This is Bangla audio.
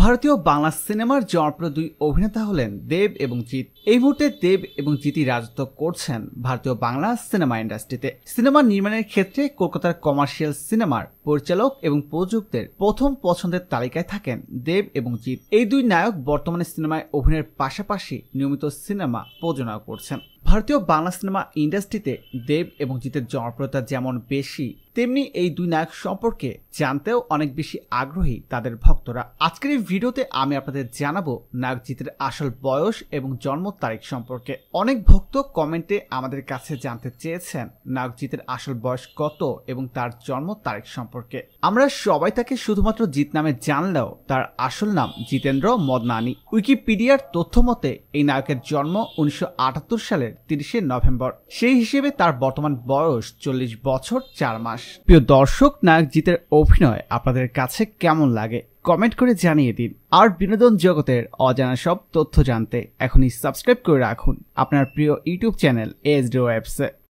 ভারতীয় বাংলা সিনেমার জনপ্রিয় দুই অভিনেতা হলেন দেব এবং জিৎ। এই মুহূর্তে দেব এবং জিতই রাজত্ব করছেন ভারতীয় বাংলা সিনেমা ইন্ডাস্ট্রিতে। সিনেমা নির্মাণের ক্ষেত্রে কলকাতার কমার্শিয়াল সিনেমার পরিচালক এবং প্রযোজকদের প্রথম পছন্দের তালিকায় থাকেন দেব এবং জিৎ। এই দুই নায়ক বর্তমানে সিনেমায় অভিনয়ের পাশাপাশি নিয়মিত সিনেমা প্রযোজনা করছেন। ভারতীয় বাংলা সিনেমা ইন্ডাস্ট্রিতে দেব এবং জিতের জনপ্রিয়তা যেমন বেশি, তেমনি এই দুই নায়ক সম্পর্কে জানতেও অনেক বেশি আগ্রহী তাদের ভক্তরা। আজকের এই ভিডিওতে আমি আপনাদের জানাব নায়ক জিতের আসল বয়স এবং জন্ম তারিখ সম্পর্কে। অনেক ভক্ত কমেন্টে আমাদের কাছে জানতে চেয়েছেন নায়ক জিতের আসল বয়স কত এবং তার জন্ম তারিখ সম্পর্কে। আমরা সবাই তাকে শুধুমাত্র জিত নামে জানলেও তার আসল নাম জিতেন্দ্র মদনানি। উইকিপিডিয়ার তথ্য মতে, এই নায়কের জন্ম উনিশশো আটাত্তর সালের তিরিশে নভেম্বর। সেই হিসেবে তার বর্তমান বয়স চল্লিশ বছর চার মাস। প্রিয় দর্শক, নায়ক জিতের অভিনয় আপনাদের কাছে কেমন লাগে? কমেন্ট করে জানিয়ে দিন। আর বিনোদন জগতের অজানা সব তথ্য জানতে এখনই সাবস্ক্রাইব করে রাখুন। আপনার প্রিয় ইউটিউব চ্যানেল এস ডি ওয়েবসে